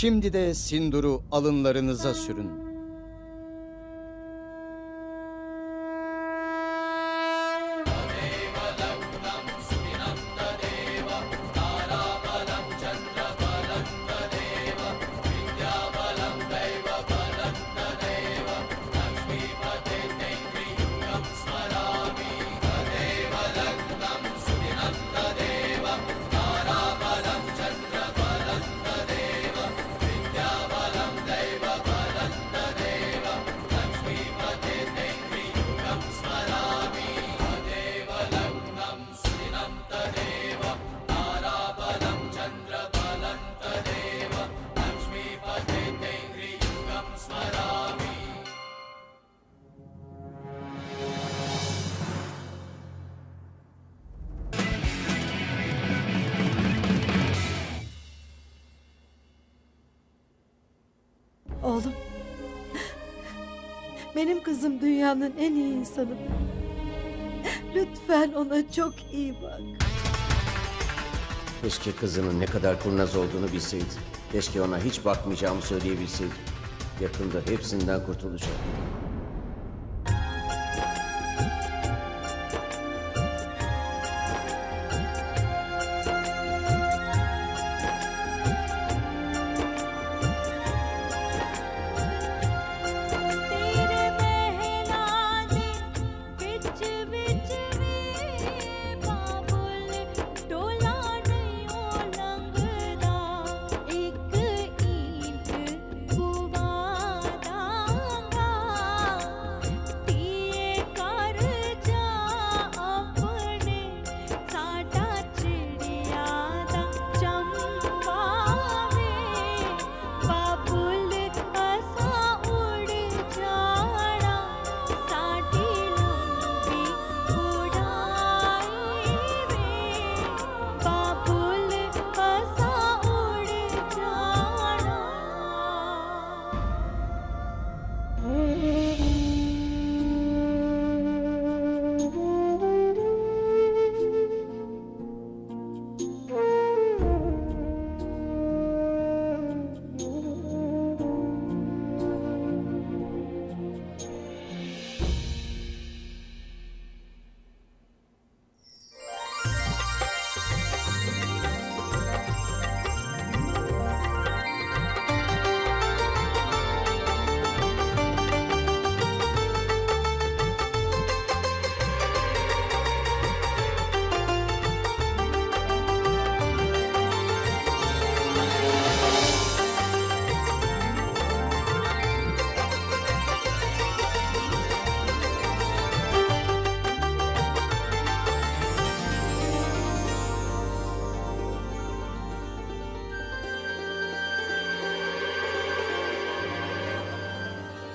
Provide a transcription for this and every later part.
Şimdi de sinduru alınlarınıza sürün. Oğlum. Benim kızım dünyanın en iyi insanı. Lütfen ona çok iyi bak. Keşke kızının ne kadar kurnaz olduğunu bilseydi. Keşke ona hiç bakmayacağımı söyleyebilseydim. Yakında hepsinden kurtulacak.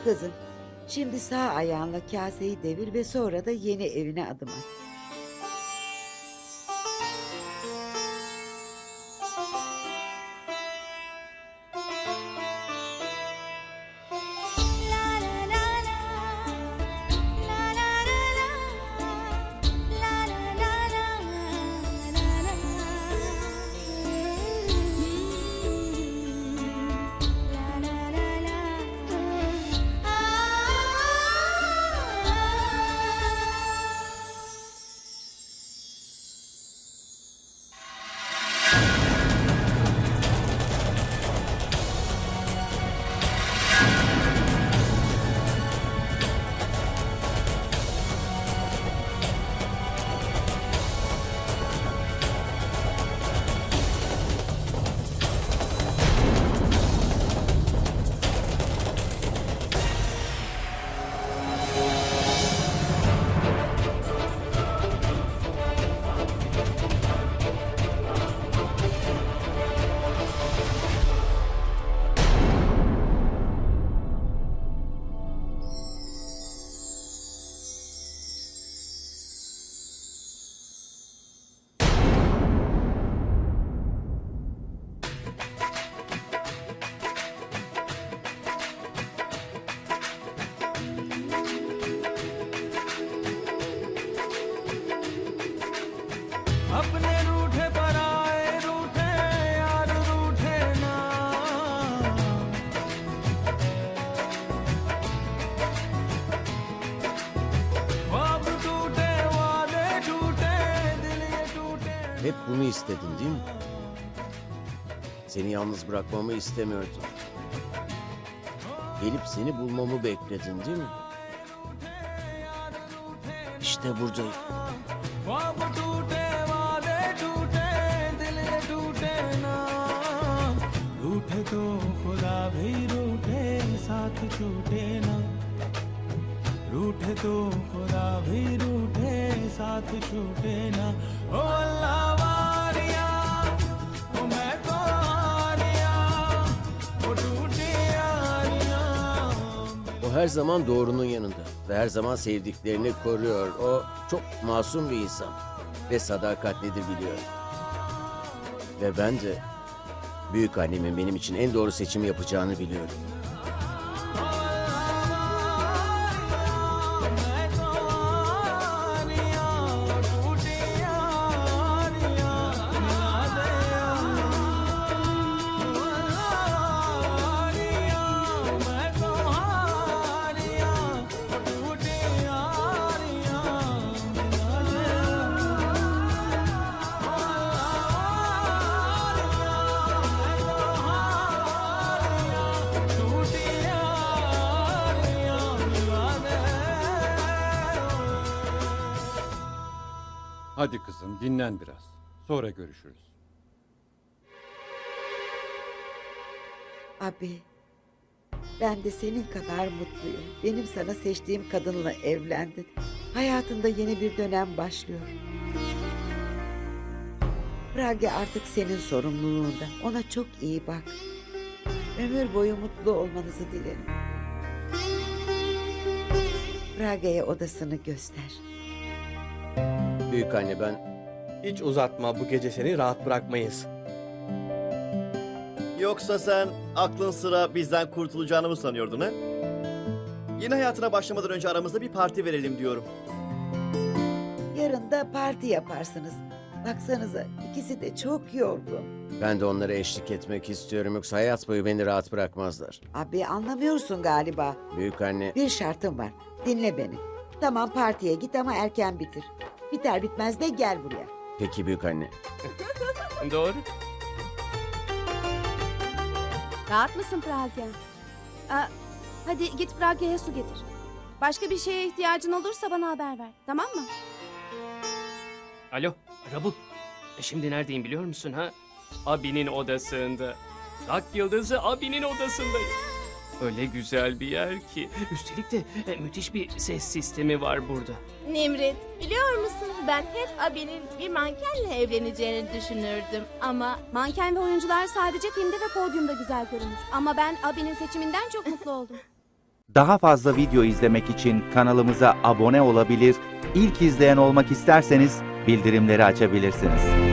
Kızım, şimdi sağ ayağınla kaseyi devir ve sonra da yeni evine adım at. Bunu istedin değil mi? Seni yalnız bırakmamı istemiyordun. Gelip seni bulmamı bekledin değil mi? İşte buradayım. ख्वाब टूटे वादे टूटे दिल ये टूटे ना रूठे तो खुदा भी रूठे साथ छूटे ना रूठे तो खुदा भी रूठे साथ छूटे ना o her zaman doğrunun yanında ve her zaman sevdiklerini koruyor. O çok masum bir insan ve sadakatlidir biliyor. Ve ben de büyük annemin benim için en doğru seçimi yapacağını biliyorum. Hadi kızım dinlen biraz. Sonra görüşürüz. Abi, ben de senin kadar mutluyum. Benim sana seçtiğim kadınla evlendin. Hayatında yeni bir dönem başlıyor. Brage artık senin sorumluluğunda. Ona çok iyi bak. Ömür boyu mutlu olmanızı dilerim. Brage'ye odasını göster. Büyük anne ben Hiç uzatma bu gece seni rahat bırakmayız. Yoksa sen aklın sıra bizden kurtulacağını mı sanıyordun ha? Yeni hayatına başlamadan önce aramızda bir parti verelim diyorum. Yarın da parti yaparsınız. Baksanıza ikisi de çok yorgun. ben de onlara eşlik etmek istiyorum yoksa hayat boyu beni rahat bırakmazlar. Abi anlamıyorsun galiba. Büyük anne Bir şartım var. Dinle beni. Tamam partiye git ama erken bitir. Biter bitmez de gel buraya. peki büyük anne. Doğru. Rahat mısın Pragya? Aa, hadi git Pragya'ya su getir. Başka bir şeye ihtiyacın olursa bana haber ver. Tamam mı? Alo, Rabul. E Şimdi neredeyim biliyor musun ha? Abinin odasında. Rak yıldızı abinin odasındayım. Öyle güzel bir yer ki. Üstelik de e, müthiş bir ses sistemi var burada. Nimrit, biliyor musun ben hep abinin bir mankenle evleneceğini düşünürdüm ama Manken ve oyuncular sadece filmde ve podyumda güzel görünür. Ama ben abinin seçiminden çok mutlu oldum. Daha fazla video izlemek için kanalımıza abone olabilir, ilk izleyen olmak isterseniz bildirimleri açabilirsiniz.